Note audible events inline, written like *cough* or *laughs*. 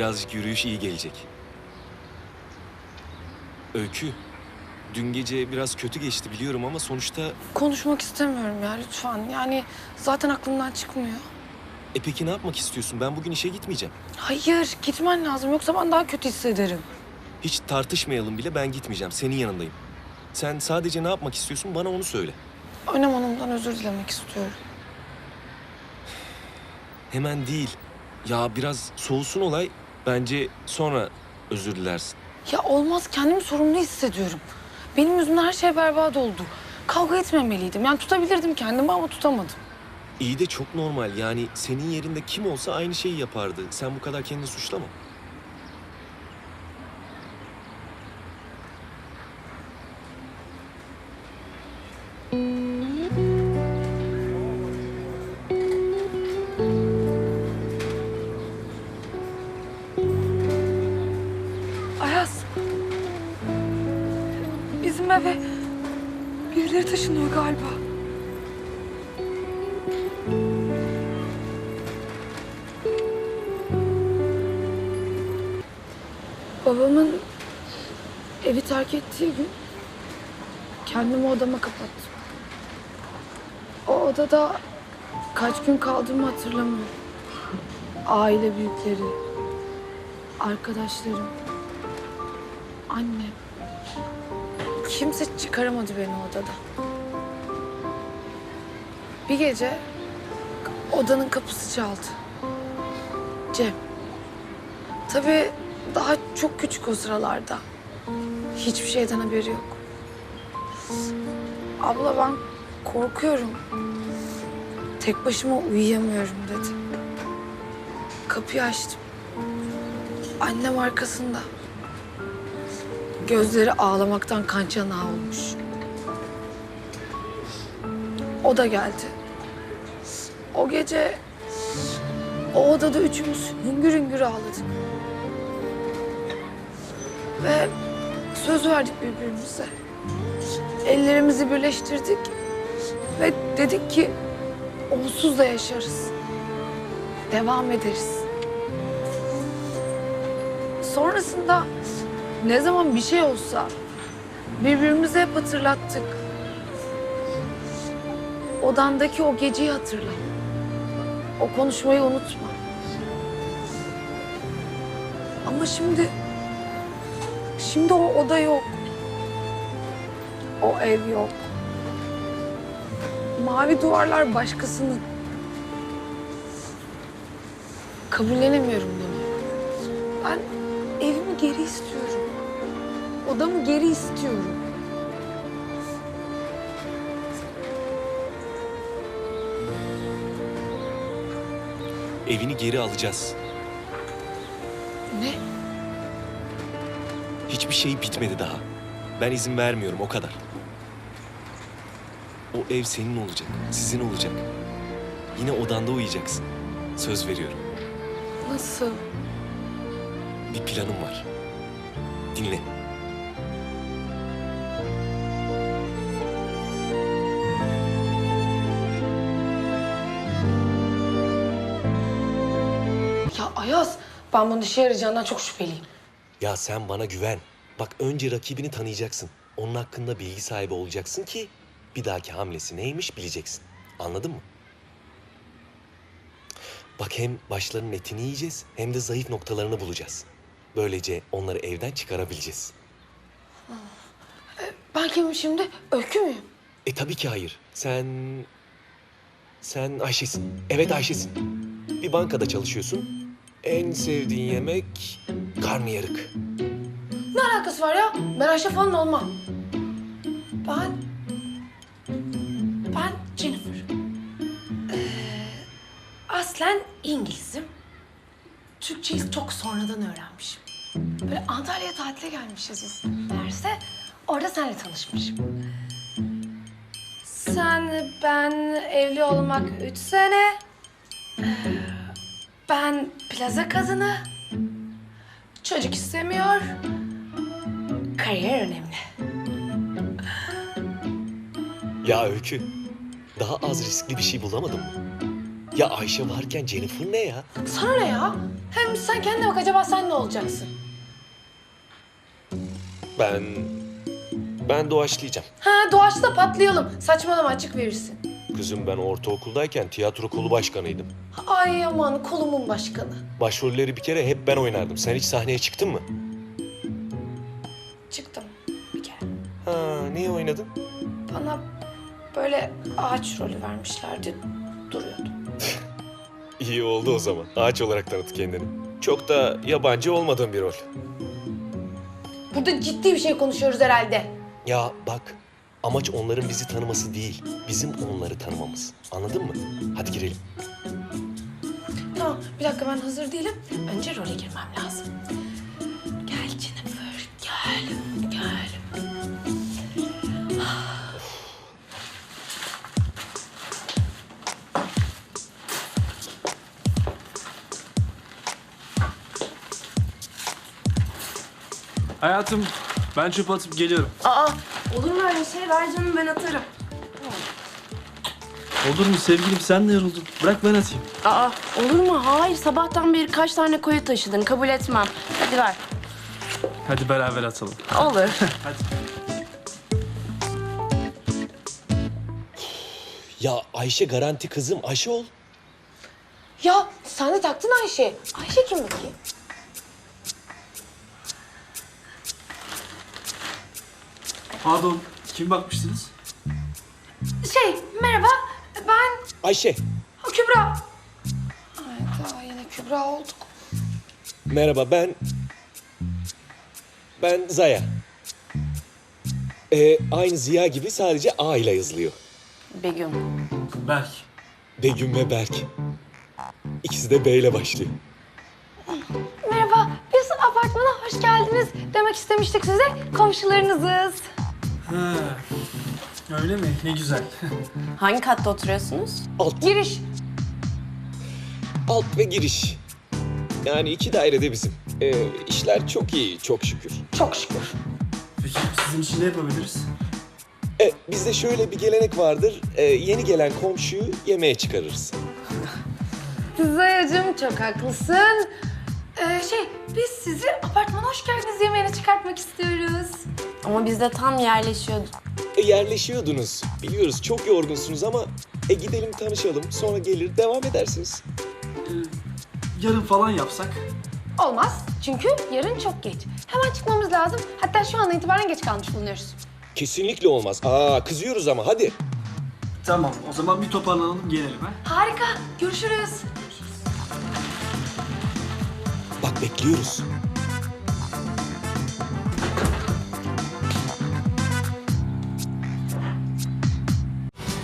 Birazcık yürüyüş iyi gelecek. Öykü, dün gece biraz kötü geçti biliyorum ama sonuçta... Konuşmak istemiyorum ya lütfen. Yani zaten aklımdan çıkmıyor. E peki ne yapmak istiyorsun? Ben bugün işe gitmeyeceğim. Hayır gitmen lazım yoksa ben daha kötü hissederim. Hiç tartışmayalım bile ben gitmeyeceğim. Senin yanındayım. Sen sadece ne yapmak istiyorsun bana onu söyle. Önem Hanım'dan özür dilemek istiyorum. Hemen değil. Ya biraz soğusun olay. Bence sonra özür dilersin. Ya olmaz kendimi sorumlu hissediyorum. Benim yüzümden her şey berbat oldu. Kavga etmemeliydim. Yani tutabilirdim kendimi ama tutamadım. İyi de çok normal. Yani senin yerinde kim olsa aynı şeyi yapardı. Sen bu kadar kendini suçlama. Bizim eve birileri taşınıyor galiba. Babamın evi terk ettiği gün kendimi odama kapattım. O odada kaç gün kaldığımı hatırlamıyorum. Aile büyükleri, arkadaşlarım, Annem. Kimse çıkaramadı beni odadan. Bir gece odanın kapısı çaldı. Cem. Tabii daha çok küçük o sıralarda. Hiçbir şeyden haberi yok. Abla ben korkuyorum. Tek başıma uyuyamıyorum dedi. Kapıyı açtım. Annem arkasında. Gözleri ağlamaktan kan çanağı olmuş. O da geldi. O gece o odada üçümüz hüngür hüngür ağladık. Ve söz verdik birbirimize. Ellerimizi birleştirdik ve dedik ki onsuz da yaşarız. Devam ederiz. Sonrasında ne zaman bir şey olsa birbirimize hep hatırlattık. Odandaki o geceyi hatırla. O konuşmayı unutma. Ama şimdi... Şimdi o oda yok. O ev yok. Mavi duvarlar başkasının. Kabullenemiyorum bunu. Ben evimi geri istiyorum. Odamı geri istiyorum. Evini geri alacağız. Ne? Hiçbir şey bitmedi daha. Ben izin vermiyorum o kadar. O ev senin olacak, sizin olacak. Yine odanda uyuyacaksın. Söz veriyorum. Nasıl? Bir planım var. Dinle. Ayaz, ben bunun işe yarayacağından çok şüpheliyim. Ya sen bana güven. Bak önce rakibini tanıyacaksın. Onun hakkında bilgi sahibi olacaksın ki bir dahaki hamlesi neymiş bileceksin. Anladın mı? Bak hem başlarının etini yiyeceğiz hem de zayıf noktalarını bulacağız. Böylece onları evden çıkarabileceğiz. Ben kimim şimdi? Öykü müyüm? E tabii ki hayır. Sen... Sen Ayşe'sin. Evet Ayşe'sin. Bir bankada çalışıyorsun. En sevdiğin yemek karnıyarık. Ne alakası var ya? Ben Ayşe falan olmam. Ben... Ben Jennifer. Ee, aslen İngilizim. Türkçeyi çok sonradan öğrenmişim. Böyle Antalya'ya tatile gelmişiz biz. Meğerse orada seninle tanışmışım. Sen, ben evli olmak üç sene. Ben plaza kadını. Çocuk istemiyor. Kariyer önemli. Ya Öykü, daha az riskli bir şey bulamadın mı? Ya Ayşe varken Jennifer ne ya? Sana ne ya? Hem sen kendine bak acaba sen ne olacaksın? Ben... Ben doğaçlayacağım. Ha doğaçta patlayalım. Saçmalama açık verirsin. Kızım ben ortaokuldayken tiyatro kolu başkanıydım. Ay aman kolumun başkanı. Başrolleri bir kere hep ben oynardım. Sen hiç sahneye çıktın mı? Çıktım bir kere. Ha, niye oynadın? Bana böyle ağaç rolü vermişlerdi. Duruyordum. *laughs* İyi oldu o zaman. Ağaç olarak tanıt kendini. Çok da yabancı olmadığın bir rol. Burada ciddi bir şey konuşuyoruz herhalde. Ya bak, amaç onların bizi tanıması değil, bizim onları tanımamız. Anladın mı? Hadi girelim. Tamam bir dakika ben hazır değilim. Önce role girmem lazım. Gel Jennifer gel gel. Hayatım ben çöp atıp geliyorum. Aa, olur mu öyle şey? Ver canım ben atarım. Olur mu sevgilim sen de yoruldun. Bırak ben atayım. Aa, olur mu? Hayır, sabahtan beri kaç tane koyu taşıdın. Kabul etmem. Hadi ver. Hadi beraber atalım. Olur. *laughs* Hadi. Ya Ayşe garanti kızım, Ayşe ol. Ya sen de taktın Ayşe. Ayşe kim bakayım? Pardon kim bakmıştınız? Şey merhaba ben Ayşe, Kübra. Ay daha yine Kübra olduk. merhaba ben... Ben Zaya. Ee, aynı Ziya gibi sadece A ile yazılıyor. Begüm. Berk. Begüm ve Berk. İkisi de B ile başlıyor. Merhaba biz apartmana hoş geldiniz demek istemiştik size. Komşularınızız. Ha. Öyle mi? Ne güzel. Hangi katta oturuyorsunuz? Alt, Giriş. alt ve giriş. Yani iki dairede bizim. Ee, işler çok iyi, çok şükür. Çok şükür. Peki sizin için ne yapabiliriz? E, bizde şöyle bir gelenek vardır. E, yeni gelen komşuyu yemeğe çıkarırız. Zayacığım çok haklısın. Ee, şey biz sizi apartmana hoş geldiniz yemeğine çıkartmak istiyoruz. Ama biz de tam yerleşiyorduk. E, yerleşiyordunuz. Biliyoruz çok yorgunsunuz ama e, gidelim tanışalım. Sonra gelir devam edersiniz. Yarın falan yapsak. Olmaz çünkü yarın çok geç. Hemen çıkmamız lazım. Hatta şu andan itibaren geç kalmış bulunuyoruz. Kesinlikle olmaz. Aa kızıyoruz ama hadi. Tamam o zaman bir toparlanalım gelelim ha. Harika. Görüşürüz. Bak bekliyoruz.